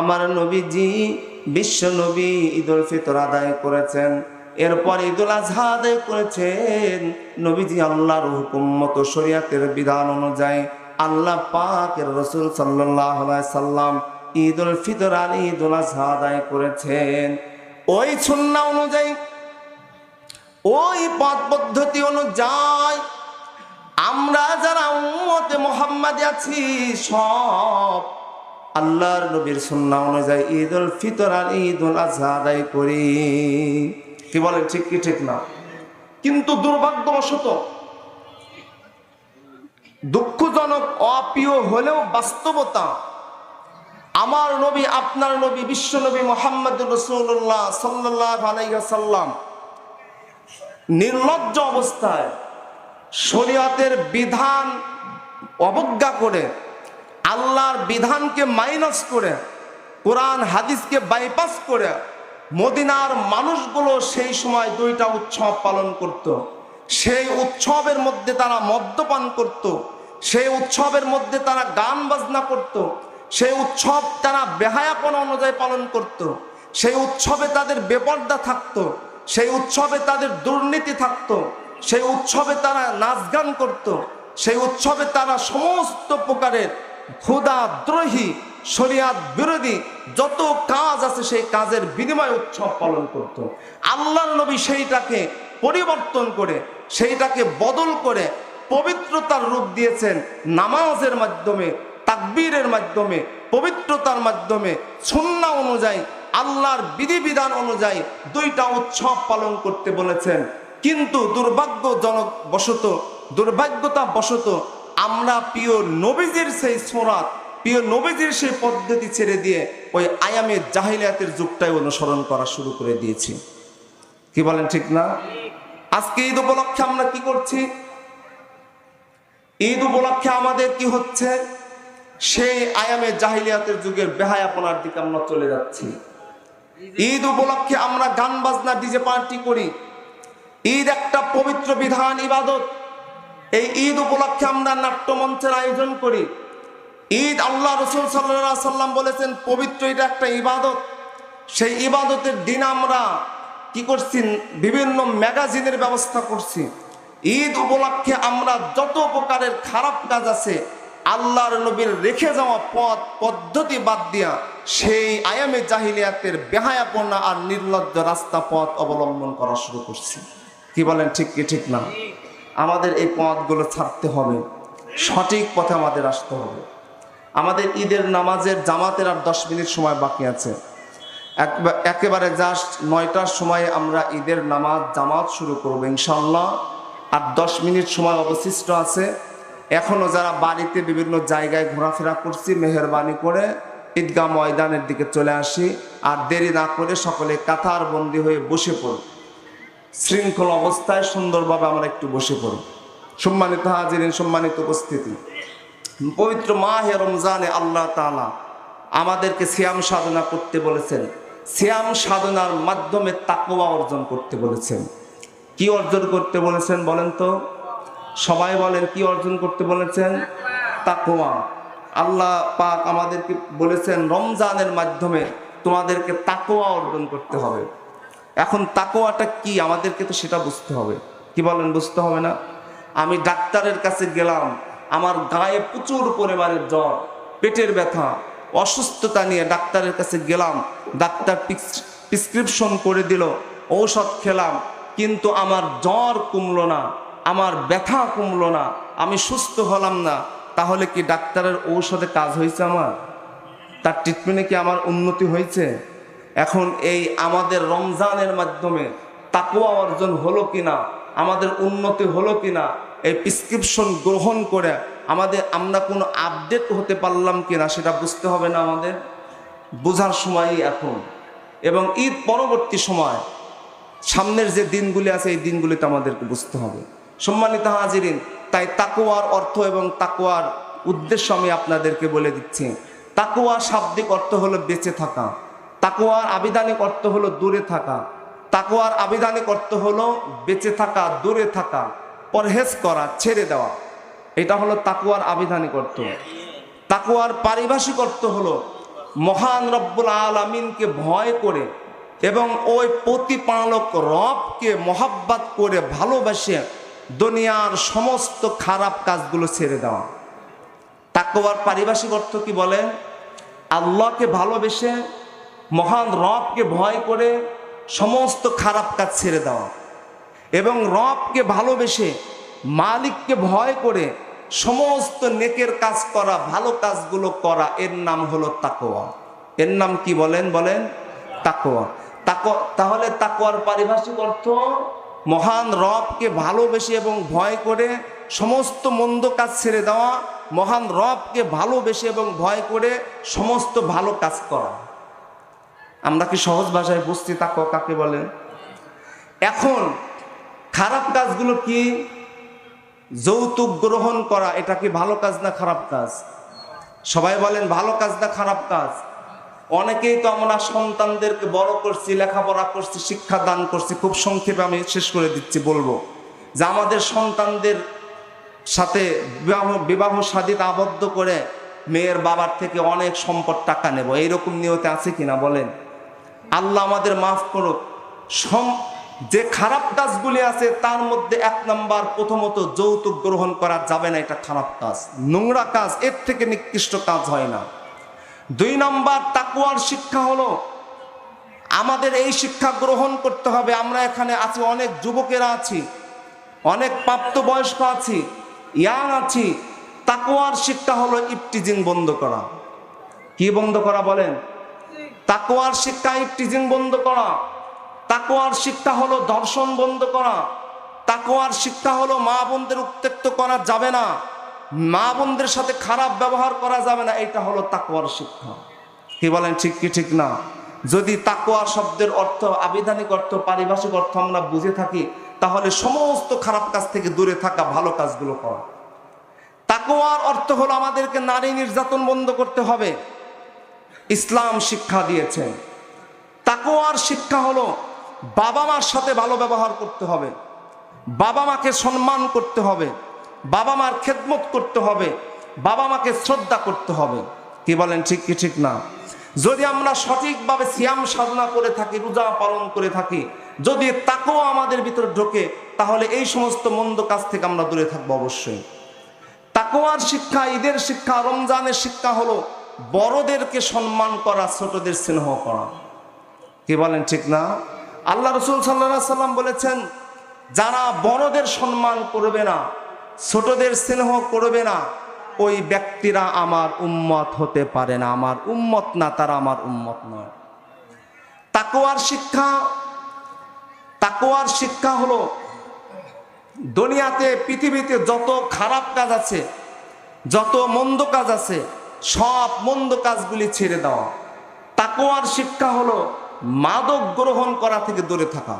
আমার নবীজি বিশ্ব নবী ঈদুল ফিতর আদায় করেছেন। এরপর ঈদুল আজহা আদায় করেছেন। নবীজি আল্লাহর হুকুম মতো শরিয়াতের বিধান অনুযায়ী আল্লাহ পাকের রসুল সাল্লাহ সাল্লাম ঈদুল ফিতর আর ঈদুল আজহা আদায় করেছেন। ওই সুন্না অনুযায়ী, ওই পথ পদ্ধতি অনুযায়ী আমরা যারা উম্মতে মোহাম্মদ আছি, সব আল্লাহর নবীর সুন্না অনুযায়ী ঈদ উল ফিতর আর ঈদ উল আজহা আদায় করি। কি বলেন, ঠিক কি ঠিক না? কিন্তু দুর্ভাগ্যবশত দুঃখজনক, অপ্রিয় হলেও বাস্তবতা আমার নবী, আপনার নবী, বিশ্ব নবী মোহাম্মদ রসুল্লাহ সাল্লাহ আলাইসাল্লাম নির্লজ্জ অবস্থায় শরীয়তের বিধান অবজ্ঞা করে আল্লাহর বিধানকে মাইনাস করে, কোরআন হাদিসকে বাইপাস করে, মদিনার মানুষগুলো সেই সময় দুইটা উৎসব পালন করত। সেই উৎসবের মধ্যে তারা মদ্যপান করত। সেই উৎসবের মধ্যে তারা গান বাজনা করত। সেই উৎসব তারা বেহায়াপনা অনুযায়ী পালন করত। সেই উৎসবে তাদের বেপর্দা থাকতো, সেই উৎসবে তাদের দুর্নীতি থাকতো, সেই উৎসবে তারা নাচ গান করত, সেই উৎসবে তারা সমস্ত প্রকারের ক্ষুদা দ্রোহী শরিয়াত বিরোধী, যত কাজ আছে সেই কাজের বিনিময় উৎসব পালন করত। আল্লাহ নবী সেইটাকে পরিবর্তন করে, সেইটাকে বদল করে পবিত্রতার রূপ দিয়েছেন নামাজের মাধ্যমে, তাকবীরের মাধ্যমে, পবিত্রতার মাধ্যমে সুন্না অনুযায়ী, আল্লাহর বিধিবিধান অনুযায়ী দুইটা উৎসব পালন করতে বলেছেন। কিন্তু দুর্ভাগ্যজনক বশত দুর্ভাগ্যতা বশত আমরা প্রিয় নবীজির সেই সোরাত, প্রিয় নবীজির সেই পদ্ধতি ছেড়ে দিয়ে ওই আয়ামের জাহিলিয়াতের যুগটাই অনুসরণ করা শুরু করে দিয়েছি। কি বলেন ঠিক না? আজকে ঈদ উপলক্ষে আমরা কি করছি? ঈদ উপলক্ষে আমাদের কি হচ্ছে? সেই আয়ামে জাহিলিয়াতের যুগের বেহায়াপনার দিকে আমরা চলে যাচ্ছি। ঈদ উপলক্ষে আমরা গান বাজনা, ডিজে পার্টি করি। ঈদ একটা পবিত্র বিধান, ইবাদত। এই ঈদ উপলক্ষে আমরা নাট্যমঞ্চের আয়োজন করি। ঈদ আল্লাহ রসুল সাল্লাহ সাল্লাম বলেছেন, পবিত্র এটা একটা ইবাদত। সেই ইবাদতের দিন আমরা কি করছি? বিভিন্ন ম্যাগাজিনের ব্যবস্থা করছি। ঈদ উপলক্ষে আমরা যত প্রকারের খারাপ কাজ আছে, আল্লাহর নবীর রেখে যাওয়া পথ, পদ্ধতি বাদ দিয়া সেই আয়ামে জাহিলিয়াতের বেহায়াপনা আর নির্লজ্জ রাস্তা পথ অবলম্বন করা শুরু করছি। কি বলেন, ঠিক কি, ঠিক না? আমাদের এই পথগুলো ছাড়তে হবে। সঠিক পথে আমাদের আসতে হবে। আমাদের ঈদের নামাজের জামাতের আর দশ মিনিট সময় বাকি আছে। একবা- একেবারে জাস্ট নয়টার সময় আমরা ঈদের নামাজ, জামাত শুরু করব ইনশাল্লাহ আর দশ মিনিট সময় অবশিষ্ট আছে। এখনও যারা বাড়িতে বিভিন্ন জায়গায় ঘোরাফেরা করছি, মেহরবানি করে ঈদগাহ ময়দানের দিকে চলে আসি। আর দেরি না করে সকলে কাতার বন্দি হয়ে বসে পড়ি শৃঙ্খল অবস্থায় সুন্দরভাবে আমরা একটু বসে পড়ি সম্মানিত হাজিরিন, সম্মানিত উপস্থিতি। পবিত্র মাহে রমজানে আল্লাহ তাআলা আমাদেরকে সিয়াম সাধনা করতে বলেছেন। সিয়াম সাধনার মাধ্যমে তাকওয়া অর্জন করতে বলেছেন। কি অর্জন করতে বলেছেন বলেন তো? সবাই বলেন কি অর্জন করতে বলেছেন? তাকওয়া। আল্লাহ পাক আমাদেরকে বলেছেন, রমজানের মাধ্যমে তোমাদেরকে তাকওয়া অর্জন করতে হবে। এখন তাকওয়াটা কি? আমাদেরকে তো সেটা বুঝতে হবে। কি বলেন? বুঝতে হবে না? আমি ডাক্তারের কাছে গেলাম। আমার গায়ে প্রচুর পরিমাণের জ্বর, পেটের ব্যথা, অসুস্থতা নিয়ে ডাক্তারের কাছে গেলাম। ডাক্তার প্রেসক্রিপশন করে দিল, ঔষধ খেলাম, কিন্তু আমার জ্বর কমলো না, আমার ব্যথা কমলো না, আমি সুস্থ হলাম না। তাহলে কি ডাক্তারের ঔষধে কাজ হয়েছে আমার? তার ট্রিটমেন্টে কি আমার উন্নতি হয়েছে? এখন এই আমাদের রমজানের মাধ্যমে তাকুয়া অর্জন হলো কিনা, আমাদের উন্নতি হলো কিনা, এই প্রেসক্রিপশন গ্রহণ করে আমাদের আমরা কোনো আপডেট হতে পারলাম কিনা সেটা বুঝতে হবে না আমাদের। বোঝার সময়ই এখন। এবং ঈদ পরবর্তী সময়, সামনের যে দিনগুলি আছে এই দিনগুলিতে আমাদেরকে বুঝতে হবে। সম্মানিত হাজিরিন, তাই তাকুয়ার অর্থ এবং তাকুয়ার উদ্দেশ্য আমি আপনাদেরকে বলে দিচ্ছি। তাকুয়া শাব্দিক অর্থ হলো বেঁচে থাকা। তাকুয়ার আবিধানিক অর্থ হলো দূরে থাকা। তাকুয়ার আবিধানিক অর্থ হলো বেঁচে থাকা, দূরে থাকা, পরহেজ করা, ছেড়ে দেওয়া। এটা হলো তাকুয়ার আবিধানিক অর্থ। তাকুয়ার পারিভাষিক অর্থ হলো মহান রব্বুল আলমিনকে ভয় করে এবং ওই প্রতিপালক রবকে মহাব্বাত করে ভালোবাসে দুনিয়ার সমস্ত খারাপ কাজগুলো ছেড়ে দেওয়া। তাকুয়ার পারিভাষিক অর্থ কি বলেন আল্লাহকে ভালোবেসে মহান রবকে ভয় করে সমস্ত খারাপ কাজ ছেড়ে দেওয়া। এবং রবকে ভালোবেসে মালিককে ভয় করে সমস্ত নেকের কাজ করা, ভালো কাজগুলো করা, এর নাম হলো তাকোয়া এর নাম কি বলেন বলেন? তাকোয়া তাকো তাহলে তাকোয়ার পারিভাষিক অর্থ মহান রবকে ভালোবেসে এবং ভয় করে সমস্ত মন্দ কাজ ছেড়ে দেওয়া, মহান রবকে ভালোবেসে এবং ভয় করে সমস্ত ভালো কাজ করা। আমরা কি সহজ ভাষায় বুঝছি তাকোয়া কাকে বলেন এখন খারাপ কাজগুলো কি? যৌতুক গ্রহণ করা, এটা কি ভালো কাজ না খারাপ কাজ? সবাই বলেন, ভালো কাজ না খারাপ কাজ? অনেকেই তো আমরা সন্তানদেরকে বড় করছি, লেখাপড়া করছি, শিক্ষা দান করছি, খুব সংক্ষেপে আমি শেষ করে দিচ্ছি, বলব যে আমাদের সন্তানদের সাথে বিবাহ বিবাহ সাদিত আবদ্ধ করে মেয়ের বাবার থেকে অনেক সম্পদ টাকা নেব। এইরকম নিয়তে আছে কিনা বলেন? আল্লাহ আমাদের মাফ করুক। সম যে খারাপ কাজগুলি আছে, তার মধ্যে এক নাম্বার প্রথমত যৌতুক গ্রহণ করা যাবে না, এটা খারাপ কাজ। নোংরা কাজ, এর থেকে নিকৃষ্ট কাজ হয় না। দুই নাম্বার তাকুয়ার শিক্ষা হলো, আমাদের এই শিক্ষা গ্রহণ করতে হবে। আমরা এখানে আছি, অনেক যুবকেরা আছি, অনেক প্রাপ্তবয়স্ক আছি, ইয়াং আছি। তাকুয়ার শিক্ষা হলো ইপটিজিং বন্ধ করা। কি বন্ধ করা বলেন? তাকুয়ার শিক্ষা ইপটিজিং বন্ধ করা। তাকোয়ার শিক্ষা হলো দর্শন বন্ধ করা। তাকোয়ার শিক্ষা হলো মা বোনদের উত্তেক্ত করা যাবে না। মা বোনদের সাথে খারাপ ব্যবহার করা যাবে না। এটা হলো তাকোয়ার শিক্ষা। কি বলেন, ঠিক কি, ঠিক না? যদি তাকুয়া শব্দের অর্থ, আবিধানিক অর্থ, পারিভাষিক অর্থ আমরা বুঝে থাকি, তাহলে সমস্ত খারাপ কাজ থেকে দূরে থাকা ভালো কাজগুলো করা। তাকোয়ার অর্থ হলো আমাদেরকে নারী নির্যাতন বন্ধ করতে হবে। ইসলাম শিক্ষা দিয়েছেন তাকুয়ার শিক্ষা হলো বাবা মার সাথে ভালো ব্যবহার করতে হবে। বাবা মাকে সম্মান করতে হবে। বাবা মার খেদমত করতে হবে। বাবা মাকে শ্রদ্ধা করতে হবে। কি বলেন, ঠিক কি, ঠিক না? যদি আমরা সঠিকভাবে সিয়াম সাধনা করে থাকি, রোজা পালন করে থাকি, যদি তাকেও আমাদের ভিতরে ঢোকে, তাহলে এই সমস্ত মন্দ কাজ থেকে আমরা দূরে থাকব অবশ্যই। তাকোয়ার শিক্ষা, ঈদের শিক্ষা, রমজানের শিক্ষা হলো বড়দেরকে সম্মান করা, ছোটদের স্নেহ করা। কি বলেন ঠিক না? আল্লাহ রসুল সাল্লাহ সাল্লাম বলেছেন, যারা বড়দের সম্মান করবে না, ছোটদের স্নেহ করবে না, ওই ব্যক্তিরা আমার উম্মত হতে পারে না। আমার উম্মত না, তারা আমার উম্মত নয়। তাকোয়ার শিক্ষা তাকোয়ার শিক্ষা হলো, দুনিয়াতে, পৃথিবীতে যত খারাপ কাজ আছে, যত মন্দ কাজ আছে সব মন্দ কাজগুলি ছেড়ে দেওয়া তাকোয়ার শিক্ষা হলো মাদক গ্রহণ করা থেকে দূরে থাকা।